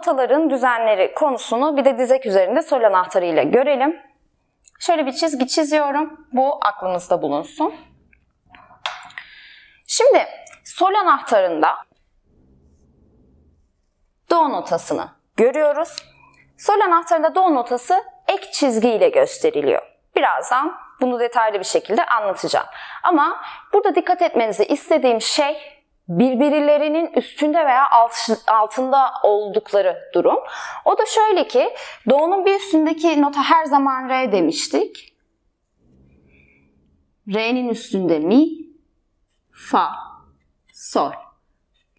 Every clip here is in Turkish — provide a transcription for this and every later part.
notaların düzenleri konusunu bir de dizek üzerinde sol anahtarı görelim. Şöyle bir çizgi çiziyorum. Bu aklınızda bulunsun. Şimdi sol anahtarında do notasını görüyoruz. Sol anahtarında do notası ek çizgi ile gösteriliyor. Birazdan bunu detaylı bir şekilde anlatacağım. Ama burada dikkat etmenizi istediğim şey birbirlerinin üstünde veya altında oldukları durum. O da şöyle ki do'nun bir üstündeki nota her zaman re demiştik. Re'nin üstünde mi, fa, sol,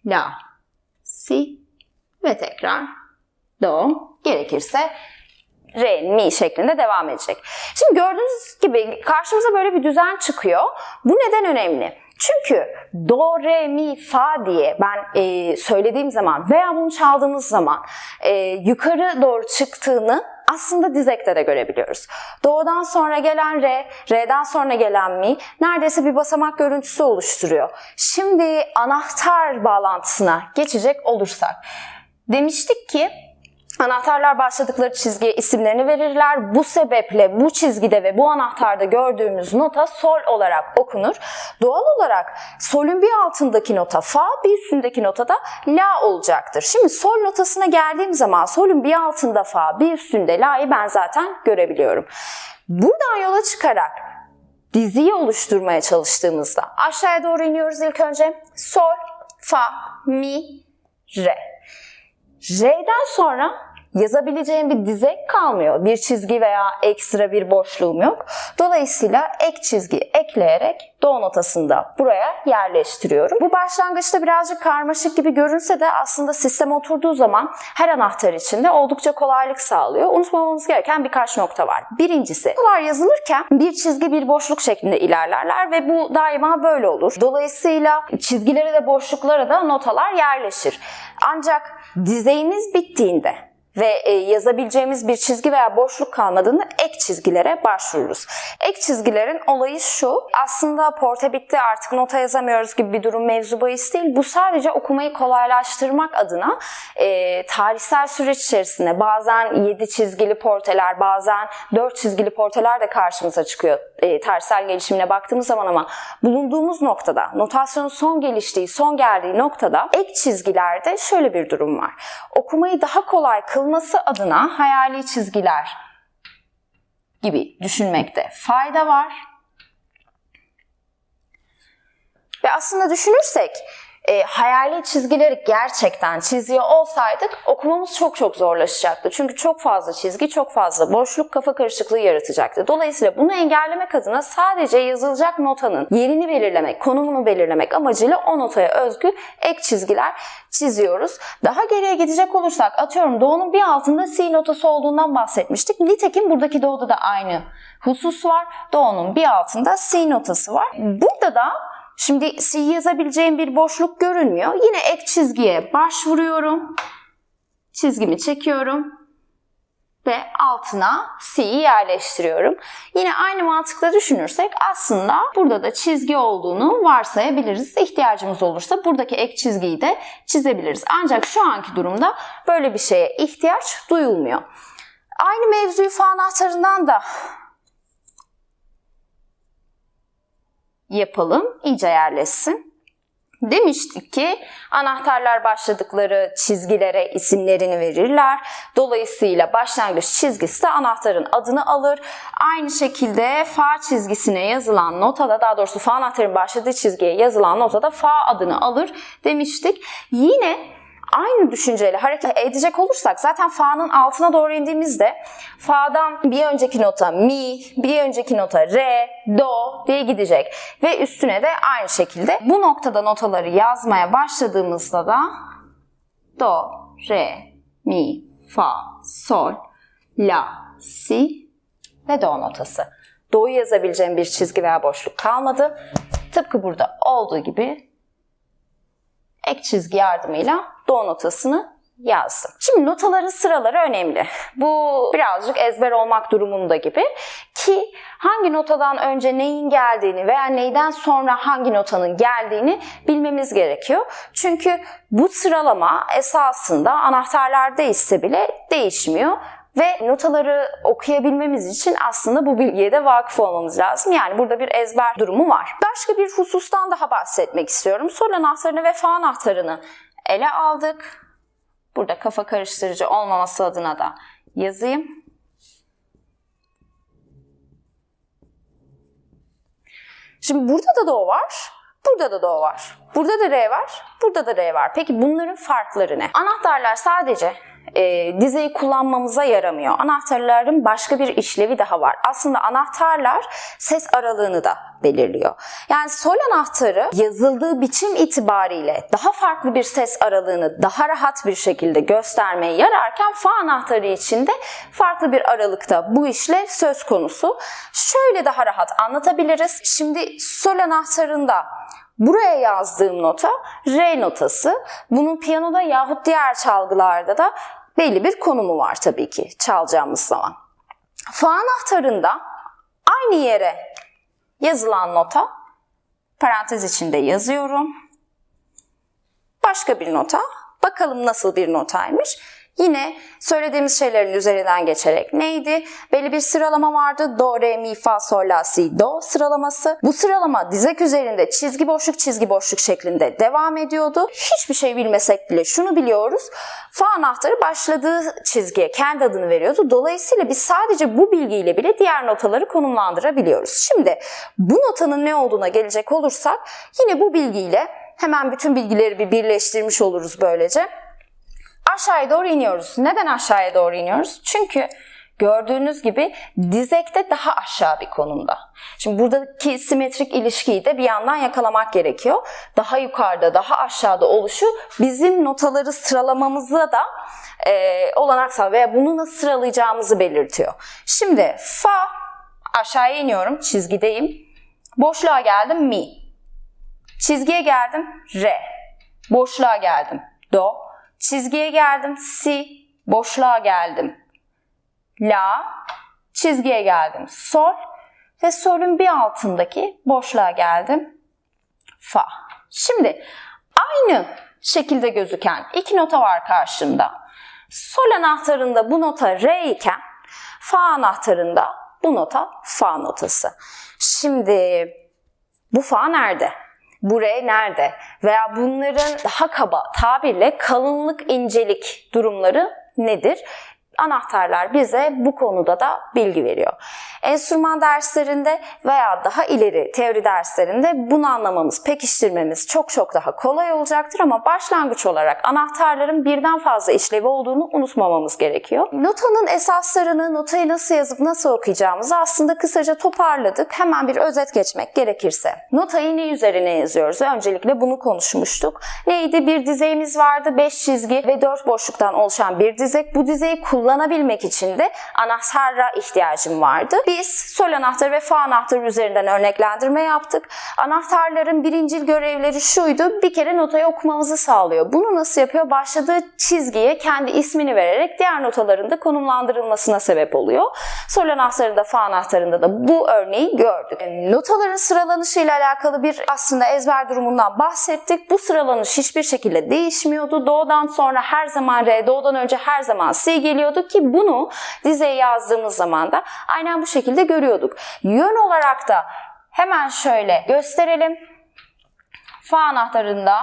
la, si ve tekrar do. Gerekirse re, mi şeklinde devam edecek. Şimdi gördüğünüz gibi karşımıza böyle bir düzen çıkıyor. Bu neden önemli? Çünkü do, re, mi, fa diye ben e, söylediğim zaman veya bunu çaldığımız zaman e, yukarı doğru çıktığını aslında dizekte de görebiliyoruz. Do'dan sonra gelen re, re'den sonra gelen mi neredeyse bir basamak görüntüsü oluşturuyor. Şimdi anahtar bağlantısına geçecek olursak demiştik ki Anahtarlar başladıkları çizgiye isimlerini verirler. Bu sebeple bu çizgide ve bu anahtarda gördüğümüz nota sol olarak okunur. Doğal olarak solün bir altındaki nota fa, bir üstündeki nota da la olacaktır. Şimdi sol notasına geldiğim zaman solün bir altında fa, bir üstünde la'yı ben zaten görebiliyorum. Buradan yola çıkarak diziyi oluşturmaya çalıştığımızda aşağıya doğru iniyoruz ilk önce. Sol, fa, mi, re. J'den sonra yazabileceğim bir dizek kalmıyor. Bir çizgi veya ekstra bir boşluğum yok. Dolayısıyla ek çizgi ekleyerek do notasını da buraya yerleştiriyorum. Bu başlangıçta birazcık karmaşık gibi görünse de aslında sistem oturduğu zaman her anahtar için de oldukça kolaylık sağlıyor. Unutmamamız gereken birkaç nokta var. Birincisi, notalar yazılırken bir çizgi bir boşluk şeklinde ilerlerler ve bu daima böyle olur. Dolayısıyla çizgilere de boşluklara da notalar yerleşir. Ancak dizeğimiz bittiğinde ve e, yazabileceğimiz bir çizgi veya boşluk kalmadığında ek çizgilere başvururuz. Ek çizgilerin olayı şu, aslında porte bitti artık nota yazamıyoruz gibi bir durum mevzu bahis değil. Bu sadece okumayı kolaylaştırmak adına e, tarihsel süreç içerisinde bazen 7 çizgili porteler, bazen 4 çizgili porteler de karşımıza çıkıyor e, tarihsel gelişimine baktığımız zaman ama bulunduğumuz noktada, notasyonun son geliştiği, son geldiği noktada ek çizgilerde şöyle bir durum var. Okumayı daha kolay kılması adına hayali çizgiler gibi düşünmekte fayda var. Ve aslında düşünürsek e, hayali çizgileri gerçekten çiziyor olsaydık okumamız çok çok zorlaşacaktı. Çünkü çok fazla çizgi, çok fazla boşluk kafa karışıklığı yaratacaktı. Dolayısıyla bunu engellemek adına sadece yazılacak notanın yerini belirlemek, konumunu belirlemek amacıyla o notaya özgü ek çizgiler çiziyoruz. Daha geriye gidecek olursak atıyorum do'nun bir altında si notası olduğundan bahsetmiştik. Nitekim buradaki do'da da aynı husus var. Do'nun bir altında si notası var. Burada da Şimdi C yazabileceğim bir boşluk görünmüyor. Yine ek çizgiye başvuruyorum. Çizgimi çekiyorum ve altına C'yi yerleştiriyorum. Yine aynı mantıkla düşünürsek aslında burada da çizgi olduğunu varsayabiliriz. İhtiyacımız olursa buradaki ek çizgiyi de çizebiliriz. Ancak şu anki durumda böyle bir şeye ihtiyaç duyulmuyor. Aynı mevzuyu fa anahtarından da yapalım, iyice yerleşsin. Demiştik ki anahtarlar başladıkları çizgilere isimlerini verirler. Dolayısıyla başlangıç çizgisi de anahtarın adını alır. Aynı şekilde fa çizgisine yazılan notada daha doğrusu fa anahtarın başladığı çizgiye yazılan notada fa adını alır demiştik. Yine aynı düşünceyle hareket edecek olursak zaten fa'nın altına doğru indiğimizde fa'dan bir önceki nota mi, bir önceki nota re, do diye gidecek. Ve üstüne de aynı şekilde bu noktada notaları yazmaya başladığımızda da do, re, mi, fa, sol, la, si ve do notası. Do'yu yazabileceğim bir çizgi veya boşluk kalmadı. Tıpkı burada olduğu gibi ek çizgi yardımıyla do notasını yazdım. Şimdi notaların sıraları önemli. Bu birazcık ezber olmak durumunda gibi. Ki hangi notadan önce neyin geldiğini veya neyden sonra hangi notanın geldiğini bilmemiz gerekiyor. Çünkü bu sıralama esasında anahtarlarda ise bile değişmiyor ve notaları okuyabilmemiz için aslında bu bilgiye de vakıf olmamız lazım. Yani burada bir ezber durumu var. Başka bir husustan daha bahsetmek istiyorum. Sol anahtarını ve fa anahtarını ele aldık. Burada kafa karıştırıcı olmaması adına da yazayım. Şimdi burada da do var. Burada da do var. Burada da re var. Burada da re var. Peki bunların farkları ne? Anahtarlar sadece e, dizeyi kullanmamıza yaramıyor. Anahtarların başka bir işlevi daha var. Aslında anahtarlar ses aralığını da belirliyor. Yani sol anahtarı yazıldığı biçim itibariyle daha farklı bir ses aralığını daha rahat bir şekilde göstermeye yararken fa anahtarı için de farklı bir aralıkta bu işlev söz konusu. Şöyle daha rahat anlatabiliriz. Şimdi sol anahtarında Buraya yazdığım nota re notası. Bunun piyanoda yahut diğer çalgılarda da belli bir konumu var tabii ki çalacağımız zaman. Fa anahtarında aynı yere yazılan nota parantez içinde yazıyorum. Başka bir nota. Bakalım nasıl bir notaymış. Yine söylediğimiz şeylerin üzerinden geçerek neydi? Belli bir sıralama vardı. Do, re, mi, fa, sol, la, si, do sıralaması. Bu sıralama dizek üzerinde çizgi boşluk çizgi boşluk şeklinde devam ediyordu. Hiçbir şey bilmesek bile şunu biliyoruz. Fa anahtarı başladığı çizgiye kendi adını veriyordu. Dolayısıyla biz sadece bu bilgiyle bile diğer notaları konumlandırabiliyoruz. Şimdi bu notanın ne olduğuna gelecek olursak yine bu bilgiyle hemen bütün bilgileri bir birleştirmiş oluruz böylece aşağıya doğru iniyoruz. Neden aşağıya doğru iniyoruz? Çünkü gördüğünüz gibi dizekte daha aşağı bir konumda. Şimdi buradaki simetrik ilişkiyi de bir yandan yakalamak gerekiyor. Daha yukarıda, daha aşağıda oluşu bizim notaları sıralamamızda da e, olanak sağlıyor veya bunu nasıl sıralayacağımızı belirtiyor. Şimdi fa aşağıya iniyorum, çizgideyim. Boşluğa geldim mi. Çizgiye geldim re. Boşluğa geldim do. Çizgiye geldim si, boşluğa geldim la, çizgiye geldim sol ve solun bir altındaki boşluğa geldim fa. Şimdi aynı şekilde gözüken iki nota var karşımda. Sol anahtarında bu nota re iken fa anahtarında bu nota fa notası. Şimdi bu fa nerede? buraya nerede? Veya bunların daha kaba tabirle kalınlık incelik durumları nedir? Anahtarlar bize bu konuda da bilgi veriyor. Enstrüman derslerinde veya daha ileri teori derslerinde bunu anlamamız, pekiştirmemiz çok çok daha kolay olacaktır ama başlangıç olarak anahtarların birden fazla işlevi olduğunu unutmamamız gerekiyor. Notanın esaslarını, notayı nasıl yazıp nasıl okuyacağımızı aslında kısaca toparladık. Hemen bir özet geçmek gerekirse. Notayı ne üzerine yazıyoruz? Öncelikle bunu konuşmuştuk. Neydi? Bir dizeyimiz vardı. 5 çizgi ve 4 boşluktan oluşan bir dizek. Bu dizeyi kullanabilmek için de anahtara ihtiyacım vardı. Biz sol anahtarı ve fa anahtarı üzerinden örneklendirme yaptık. Anahtarların birincil görevleri şuydu. Bir kere notayı okumamızı sağlıyor. Bunu nasıl yapıyor? Başladığı çizgiye kendi ismini vererek diğer notaların da konumlandırılmasına sebep oluyor. Sol anahtarında, fa anahtarında da bu örneği gördük. Notaların sıralanışı ile alakalı bir aslında ezber durumundan bahsettik. Bu sıralanış hiçbir şekilde değişmiyordu. Do'dan sonra her zaman re, do'dan önce her zaman si geliyordu ki bunu dizeye yazdığımız zaman da aynen bu şekilde görüyorduk. Yön olarak da hemen şöyle gösterelim. Fa anahtarında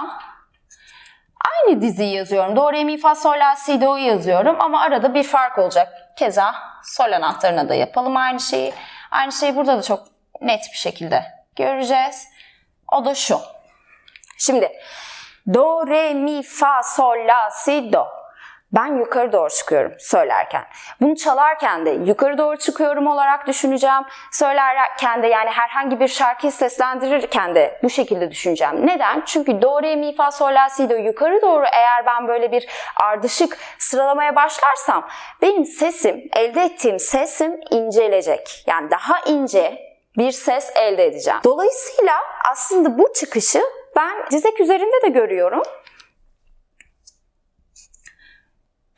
aynı diziyi yazıyorum. Do, re, mi, fa, sol, la, si, do'yu yazıyorum ama arada bir fark olacak. Keza sol anahtarına da yapalım aynı şeyi. Aynı şeyi burada da çok net bir şekilde göreceğiz. O da şu. Şimdi do, re, mi, fa, sol, la, si, do. Ben yukarı doğru çıkıyorum söylerken. Bunu çalarken de yukarı doğru çıkıyorum olarak düşüneceğim. Söylerken de yani herhangi bir şarkıyı seslendirirken de bu şekilde düşüneceğim. Neden? Çünkü do, re, mi, fa, sol, la, si, do yukarı doğru eğer ben böyle bir ardışık sıralamaya başlarsam benim sesim, elde ettiğim sesim incelecek. Yani daha ince bir ses elde edeceğim. Dolayısıyla aslında bu çıkışı ben dizek üzerinde de görüyorum.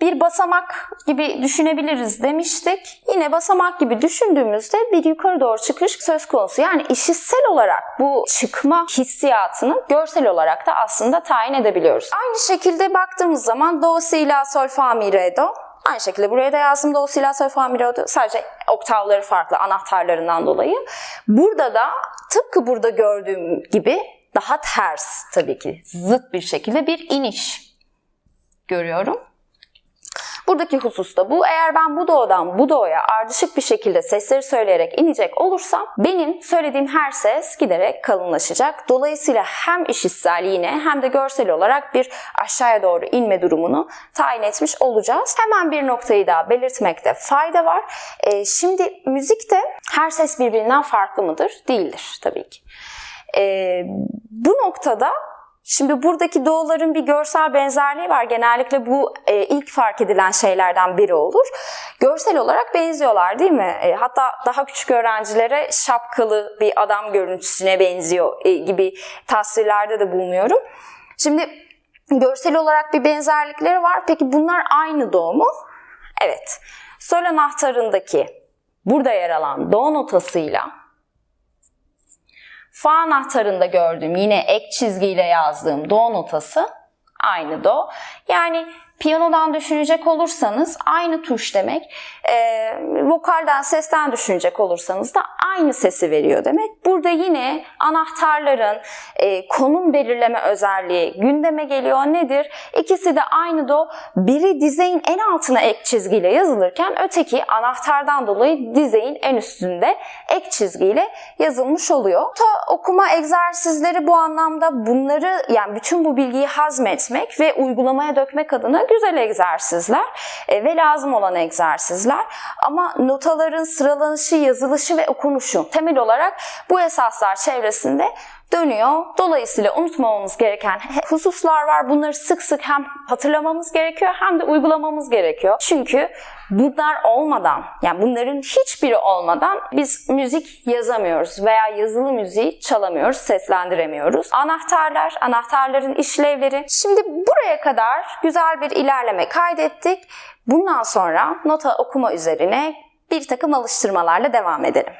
Bir basamak gibi düşünebiliriz demiştik. Yine basamak gibi düşündüğümüzde bir yukarı doğru çıkış söz konusu. Yani işitsel olarak bu çıkma hissiyatını görsel olarak da aslında tayin edebiliyoruz. Aynı şekilde baktığımız zaman do, si, la, sol, fa, mi, re, do. Aynı şekilde buraya da yazdım do, si, la, sol, fa, mi, re, do. Sadece oktavları farklı anahtarlarından dolayı. Burada da tıpkı burada gördüğüm gibi daha ters tabii ki zıt bir şekilde bir iniş görüyorum. Buradaki husus da bu. Eğer ben bu doğudan bu doğuya ardışık bir şekilde sesleri söyleyerek inecek olursam benim söylediğim her ses giderek kalınlaşacak. Dolayısıyla hem işitsel yine hem de görsel olarak bir aşağıya doğru inme durumunu tayin etmiş olacağız. Hemen bir noktayı daha belirtmekte fayda var. Ee, şimdi müzikte her ses birbirinden farklı mıdır? Değildir tabii ki. Ee, bu noktada Şimdi buradaki doğuların bir görsel benzerliği var. Genellikle bu e, ilk fark edilen şeylerden biri olur. Görsel olarak benziyorlar değil mi? E, hatta daha küçük öğrencilere şapkalı bir adam görüntüsüne benziyor e, gibi tasvirlerde de bulunuyorum. Şimdi görsel olarak bir benzerlikleri var. Peki bunlar aynı doğu mu? Evet. Sol anahtarındaki burada yer alan do notasıyla Fa anahtarında gördüğüm yine ek çizgiyle yazdığım do notası aynı do. Yani piyanodan düşünecek olursanız aynı tuş demek. E, vokalden, sesten düşünecek olursanız da aynı sesi veriyor demek. Burada yine anahtarların e, konum belirleme özelliği gündeme geliyor. Nedir? İkisi de aynı do. Biri dizeyin en altına ek çizgiyle yazılırken öteki anahtardan dolayı dizeyin en üstünde ek çizgiyle yazılmış oluyor. Ta okuma egzersizleri bu anlamda bunları yani bütün bu bilgiyi hazmetmek ve uygulamaya dökmek adına güzel egzersizler e, ve lazım olan egzersizler. Ama notaların sıralanışı, yazılışı ve okunuşu temel olarak bu esaslar çevresinde dönüyor. Dolayısıyla unutmamamız gereken hususlar var. Bunları sık sık hem hatırlamamız gerekiyor hem de uygulamamız gerekiyor. Çünkü bunlar olmadan, yani bunların hiçbiri olmadan biz müzik yazamıyoruz veya yazılı müziği çalamıyoruz, seslendiremiyoruz. Anahtarlar, anahtarların işlevleri. Şimdi buraya kadar güzel bir ilerleme kaydettik. Bundan sonra nota okuma üzerine bir takım alıştırmalarla devam edelim.